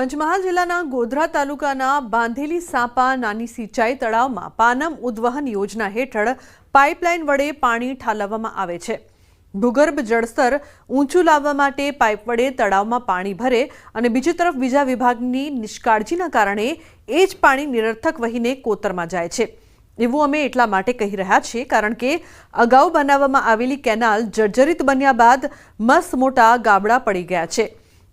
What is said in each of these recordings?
પંચમહાલ જિલ્લાના ગોધરા તાલુકાના બાંધેલી સાપા નાની સિંચાઈ તળાવમાં પાનમ ઉદ્વહન યોજના હેઠળ પાઇપલાઇન વડે પાણી ઠાલવવામાં આવે છે. ભૂગર્ભ જળસ્તર ઊંચું લાવવા માટે પાઇપ વડે તળાવમાં પાણી ભરે અને બીજી તરફ બીજા વિભાગની નિષ્કાળજીના કારણે એ જ પાણી નિરર્થક વહીને કોતરમાં જાય છે. એવું અમે એટલા માટે કહી રહ્યા છીએ કારણ કે અગાઉ બનાવવામાં આવેલી કેનાલ જર્જરિત બન્યા બાદ મસ્ત મોટા ગાબડા પડી ગયા છે.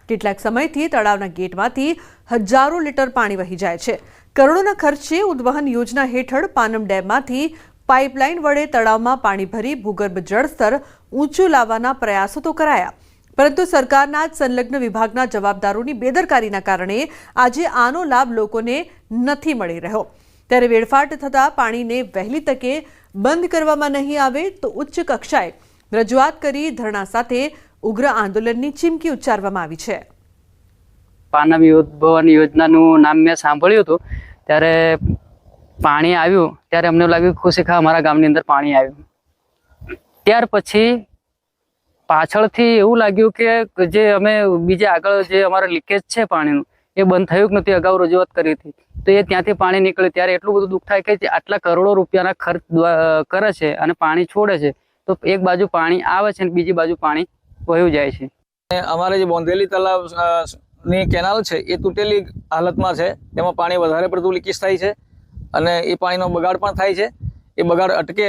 કેટલાક સમયથી તળાવના ગેટમાંથી હજારો લીટર પાણી વહી જાય છે. કરોડોના ખર્ચે ઉદ્વહન યોજના હેઠળ પાનમ ડેમમાંથી પાઇપલાઇન વડે તળાવમાં પાણી ભરી ભૂગર્ભ જળસ્તર ઊંચું લાવવાના પ્રયાસો તો કરાયા. પરંતુ સરકારના જ સંલગ્ન વિભાગના જવાબદારોની બેદરકારીના કારણે આજે આનો લાભ લોકોને નથી મળી રહ્યો. ત્યારે વેડફાટ થતા પાણીને વહેલી તકે બંધ કરવામાં નહીં આવે તો ઉચ્ચ કક્ષાએ રજૂઆત કરી ધરણા સાથે ઉગ્ર આંદોલનની ચીમકી ઉચ્ચારવામાં આવી છે. પાનમ ભવન યોજનાનું નામ મેં સાંભળ્યું હતું. ત્યારે પાણી આવ્યું, ત્યારે અમને લાગ્યું ખુશી ખા અમારા ગામની અંદર પાણી આવ્યું. ત્યાર પછી પાછળથી એવું લાગ્યું કે જે અમે બીજે આગળ જે અમારો લીકેજ છે પાણીનું, એ બંધ થયું જ નથી, અગાઉ રજૂઆત કરી હતી. તો એ ત્યાંથી પાણી નીકળ્યું. ત્યારે એટલું બધું દુઃખ થાય કે આટલા કરોડો રૂપિયાના ખર્ચ કરે છે અને પાણી છોડે છે. તો એક બાજુ પાણી આવે છે અને બીજી બાજુ પાણી વહ્યું જાય છે. અને અમારે જે બોંધેલી તલાવની કેનાલ છે એ તૂટેલી હાલતમાં છે. તેમાં પાણી વધારે પડતું લીકેજ થાય છે અને એ પાણીનો બગાડ પણ થાય છે. એ બગાડ અટકે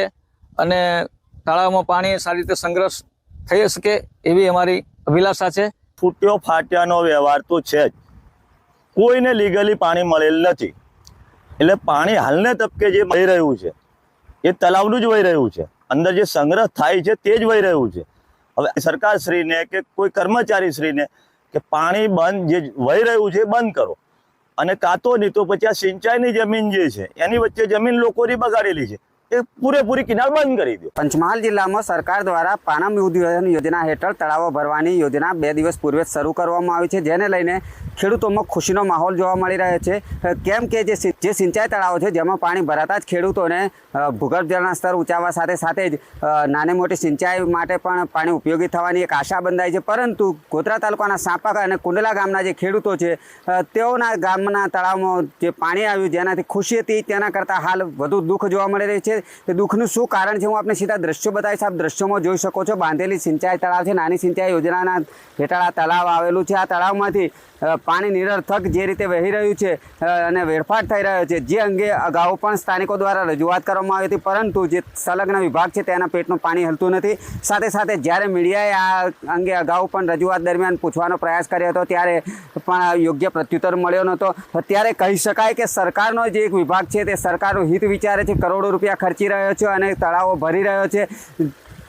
અને તળાવમાં પાણી સારી રીતે સંગ્રહ થઈ શકે એવી અમારી અભિલાષા છે. ફૂટ્યો ફાટ્યાનો વ્યવહાર તો છે જ. કોઈને લીગલી પાણી મળેલ નથી. એટલે પાણી હાલને તબકે જે વહી રહ્યું છે એ તલાવનું જ વહી રહ્યું છે. અંદર જે સંગ્રહ થાય છે તે જ વહી રહ્યું છે. હવે સરકારશ્રીને કે કોઈ કર્મચારીશ્રીને કે પાણી બંધ જે વહી રહ્યું છે બંધ કરો. અને કાં તો નહીં તો પછી આ સિંચાઈની જમીન જે છે, એની વચ્ચે જમીન લોકોની બગાડેલી છે. એ પૂરેપૂરી કિનાર બંધ કરી દો. પંચમહાલ જિલ્લામાં સરકાર દ્વારા પાનમ ઉદ્યોજન યોજના હેઠળ તળાવો ભરવાની યોજના બે દિવસ પૂર્વે શરૂ કરવામાં આવી છે, જેને લઈને ખેડૂતોમાં ખુશીનો માહોલ જોવા મળી રહ્યો છે. કેમ કે જે સિંચાઈ તળાવો છે, જેમાં પાણી ભરાતા જ ખેડૂતોને ભૂગર્ભ જળના સ્તર ઊંચાવા સાથે સાથે જ નાની મોટી સિંચાઈ માટે પણ પાણી ઉપયોગી થવાની એક આશા બંધાઈ છે. પરંતુ ગોધરા તાલુકાના સાંપા અને કુંડલા ગામના જે ખેડૂતો છે તેઓના ગામના તળાવમાં જે પાણી આવ્યું, જેનાથી ખુશી હતી, તેના કરતાં હાલ વધુ દુઃખ જોવા મળી રહ્યું છે. તે દુઃખનું શું કારણ છે? હું આપને સીધા દ્રશ્યો બતાવીશ. આપ દ્રશ્યોમાં જોઈ શકો છો, બાંધેલી સિંચાઈ તળાવ છે. નાની સિંચાઈ યોજનાના હેઠળ આ તળાવ આવેલું છે. આ તળાવમાંથી પાણી નિરર્થક જે રીતે વહી રહ્યું છે અને વેડફાટ થઈ રહ્યો છે, જે અંગે અગાઉ પણ સ્થાનિકો દ્વારા રજૂઆત કરવામાં આવી હતી. પરંતુ જે સંલગ્ન વિભાગ છે, તેના પેટનું પાણી હલતું નથી. સાથે સાથે જ્યારે મીડિયાએ આ અંગે અગાઉ પણ રજૂઆત દરમિયાન પૂછવાનો પ્રયાસ કર્યો હતો, ત્યારે પણ યોગ્ય પ્રત્યુત્તર મળ્યો નહોતો. ત્યારે કહી શકાય કે સરકારનો જે એક વિભાગ છે, તે સરકારનું હિત વિચારે છે, કરોડો રૂપિયા ખર્ચી રહ્યો છે અને તળાવો ભરી રહ્યો છે.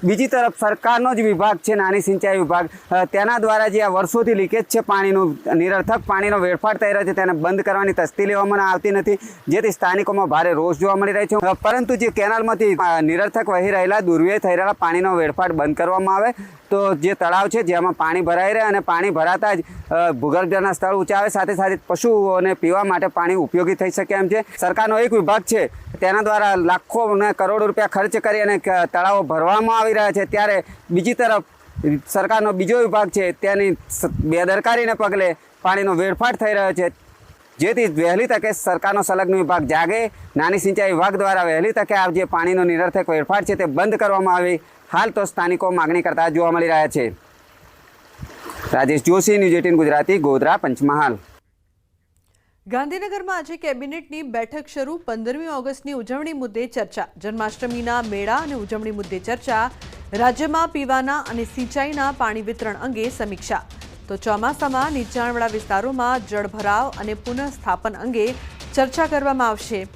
બીજી તરફ સરકારનો જ વિભાગ છે, નાની સિંચાઈ વિભાગ. તેના દ્વારા જે આ વર્ષોથી લીકેજ છે પાણીનું, નિરર્થક પાણીનો વેડફાટ થઈ રહ્યો છે, તેને બંધ કરવાની તસ્તી લેવામાં આવતી નથી. જેથી સ્થાનિકોમાં ભારે રોષ જોવા મળી રહ્યો છે. પરંતુ જે કેનાલમાંથી નિરર્થક વહી રહેલા દુર્વ્યય થઈ રહેલા પાણીનો વેડફાટ બંધ કરવામાં આવે. તો જે તળાવ છે, જેમાં પાણી ભરાઈ રહે અને પાણી ભરાતા જ ભૂગર્ભના સ્થળ ઊંચા આવે સાથે સાથે પશુઓને પીવા માટે પાણી ઉપયોગી થઈ શકે એમ છે. સરકારનો એક વિભાગ છે, તેના દ્વારા લાખો અને કરોડો રૂપિયા ખર્ચ કરી અને તળાવો ભરવામાં આવી રહ્યા છે. ત્યારે બીજી તરફ સરકારનો બીજો વિભાગ છે, તેની બેદરકારીને પગલે પાણીનો વેડફાટ થઈ રહ્યો છે. જેથી વહેલી તકે સરકારનો સંલગ્ન વિભાગ જાગે. નાની સિંચાઈ વિભાગ દ્વારા વહેલી તકે આ જે પાણીનો નિરર્થક વેડફાટ છે, તે બંધ કરવામાં આવે. હાલ તો સ્થાનિકો માગણી કરતા જોવા મળી રહ્યા છે. Rajesh Joshi, news eighteen Gujarati, Godhra, Panchmahal. ગાંધીનગરમાં આજે કેબિનેટની બેઠક શરૂ. પંદરમી ઓગસ્ટની ઉજવણી મુદ્દે ચર્ચા. જન્માષ્ટમીના મેળા અને ઉજવણી મુદ્દે ચર્ચા. રાજ્યમાં પીવાના અને સિંચાઈના પાણી વિતરણ અંગે સમીક્ષા. તો ચોમાસામાં નીચાણવાળા વિસ્તારોમાં જળભરાવ અને પુનઃસ્થાપન અંગે ચર્ચા કરવામાં આવશે.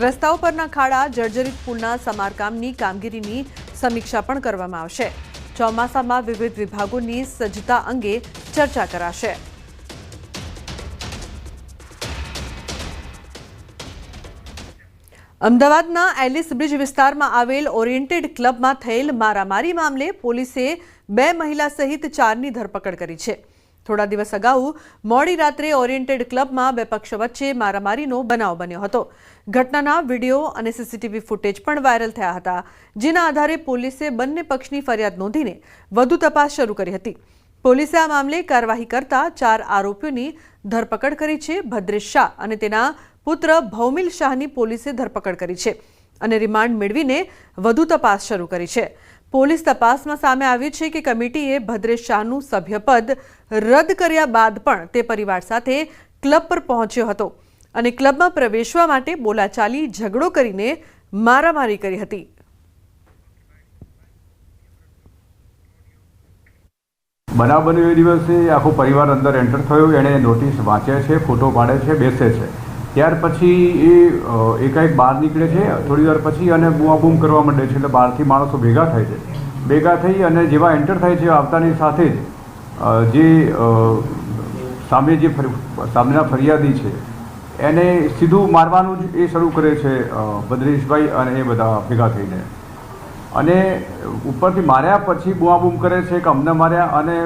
રસ્તાઓ પરના ખાડા, જર્જરિત પુલના સમારકામની કામગીરીની સમીક્ષા પણ કરવામાં આવશે. ચોમાસામાં વિવિધ વિભાગોની સજ્જતા અંગે ચર્ચા કરાશે. અમદાવાદના એલિસ બ્રિજ વિસ્તારમાં આવેલ ઓરિએન્ટેડ ક્લબમાં થયેલ મારામારી મામલે પોલીસે બે મહિલા સહિત ચારની ધરપકડ કરી છે. થોડા દિવસ અગાઉ મોડી રાત્રે ઓરિએન્ટેડ ક્લબમાં બે પક્ષો વચ્ચે મારામારીનો બનાવ બન્યો હતો. ઘટનાના વીડિયો અને સીસીટીવી ફૂટેજ પણ વાયરલ થયા હતા, જેના આધારે પોલીસે બંને પક્ષની ફરિયાદ નોંધીને વધુ તપાસ શરૂ કરી હતી. પોલીસે આ મામલે કાર્યવાહી કરતા ચાર આરોપીઓની ધરપકડ કરી છે, ભદ્રેશ શાહ અને તેના પુત્ર ભૌમિલ શાહની પોલીસે ધરપકડ કરી છે અને રિમાન્ડ મેળવીને વધુ તપાસ શરૂ કરી છે. પોલીસ તપાસમાં સામે આવ્યું છે કે કમિટીએ ભદ્રેશ શાહનું સભ્યપદ રદ કર્યા બાદ પણ તે પરિવાર સાથે ક્લબ પર પહોંચ્યો હતો અને ક્લબમાં પ્રવેશવા માટે બોલાચાલી ઝઘડો કરીને મારામારી કરી હતી. બન્યો એ દિવસે આખો પરિવાર અંદર એન્ટર થયો, એણે નોટિસ વાંચે છે ફોટો પાડે છે, બેસે છે. ત્યાર પછી એ એકાએક બહાર નીકળે છે, થોડી વાર પછી અને બૂમાબૂમ કરવા માંડે છે, એટલે બહારથી માણસો ભેગા થાય છે. ભેગા થઈ અને જેવા એન્ટર થાય છે આવતાની સાથે જ જે સામે જે સામેના ફરિયાદી છે, એને સીધું મારવાનું જ એ શરૂ કરે છે બદ્રેશભાઈ અને એ બધા ભેગા થઈને. અને ઉપરથી માર્યા પછી બૂમાબૂમ કરે છે કે અમને માર્યા અને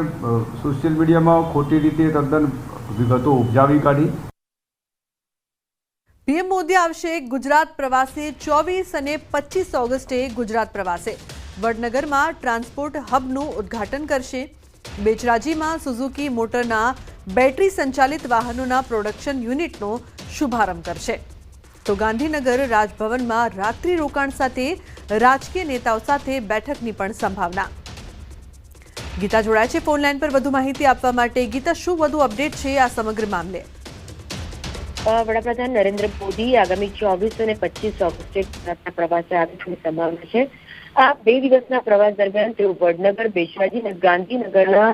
સોશિયલ મીડિયામાં ખોટી રીતે તદ્દન વિગતો ઉપજાવી કાઢી. પીએમ મોદી આવશે ગુજરાત પ્રવાસે ચોવીસ અને પચીસ ઓગસ્ટે ગુજરાત પ્રવાસે. વડનગરમાં ટ્રાન્સપોર્ટ હબનું ઉદ્ઘાટન કરશે. બેચરાજીમાં સુઝુકી મોટરના બેટરી સંચાલિત વાહનોના પ્રોડક્શન યુનિટનો શુભારંભ કરશે. તો ગાંધીનગર રાજભવનમાં રાત્રિ રોકાણ સાથે રાજકીય નેતાઓ સાથે બેઠકની પણ સંભાવના. ગીતા જોડાય છે ફોન લાઈન પર વધુ માહિતી આપવા માટે. ગીતા, શું વધુ અપડેટ છે આ સમગ્ર મામલે? વડાપ્રધાન નરેન્દ્ર મોદી આગામી ચોવીસ અને પચીસ ઓગસ્ટે ગુજરાતના પ્રવાસે આગળની સંભાવના છે. આ બે દિવસના પ્રવાસ દરમિયાન તેઓ વડનગર બેશાજી અને ગાંધીનગરના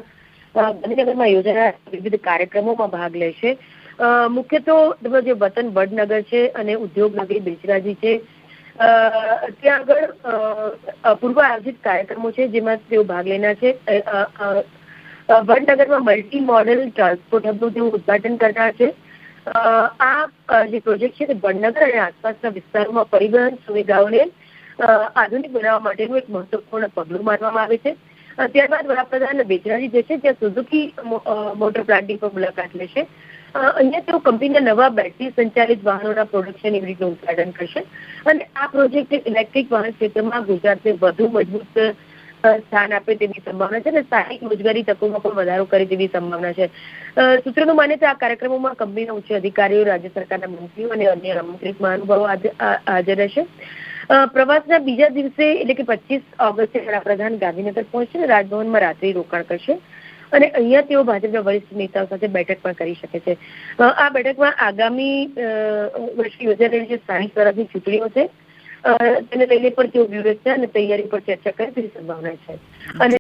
ગાંધીનગરમાં યોજાનાર વિવિધ કાર્યક્રમોમાં ભાગ લેશે મુખ્ય તો જે વતન વડનગર છે અને ઉદ્યોગ નગરી બેચરાજી છે. ત્યાં આગળ પૂર્વ આયોજિત કાર્યક્રમો છે જેમાં તેઓ ભાગ લેનાર છે. વડનગરમાં મલ્ટી મોડેલ ટ્રાન્સપોર્ટ હબનું તેઓ ઉદ્ઘાટન કરનાર છે. આ જે પ્રોજેક્ટ છે તે વડનગર અને આસપાસના વિસ્તારોમાં પરિવહન સુવિધાઓને આધુનિક બનાવવા માટેનું એક મહત્વપૂર્ણ પગલું માનવામાં આવે છે. ત્યારબાદ વડાપ્રધાન બેચરાજી જે છે, ત્યાં સુઝુકી મોટર પ્લાન્ટની પણ મુલાકાત લેશે અહીંયા તેઓ કંપનીના નવા બેટરી સંચાલિત વાહનોના પ્રોડક્શન યુનિટનું ઉદઘાટન કરશે. અને આ પ્રોજેક્ટ ઇલેક્ટ્રિક વાહન ક્ષેત્રમાં ગુજરાતને વધુ મજબૂત સ્થાન આપે તેવી સંભાવના છે અને સ્થાનિક રોજગારી તકોમાં પણ વધારો કરે તેવી સંભાવના છે. સૂત્રોનું માને તો આ કાર્યક્રમોમાં કંપનીના ઉચ્ચ અધિકારીઓ, રાજ્ય સરકારના મંત્રીઓ અને અન્ય આમંત્રિત મહાનુભાવો હાજર- રહેશે. પ્રવાસના બીજા દિવસે એટલે કે પચીસ ઓગસ્ટે વડાપ્રધાન ગાંધીનગર પહોંચશે અને રાજભવનમાં રાત્રિ રોકાણ કરશે. અને અહીંયા તેઓ ભાજપના વરિષ્ઠ નેતાઓ સાથે બેઠક પણ કરી શકે છે. આ બેઠકમાં આગામી વર્ષે યોજાઈ રહેલી જે સ્થાનિક સ્વરાજની ચૂંટણીઓ છે. તેને લઈને પણ તેઓ વ્યૂહરચના અને તૈયારી પર ચર્ચા કરે તેવી સંભાવના છે. અને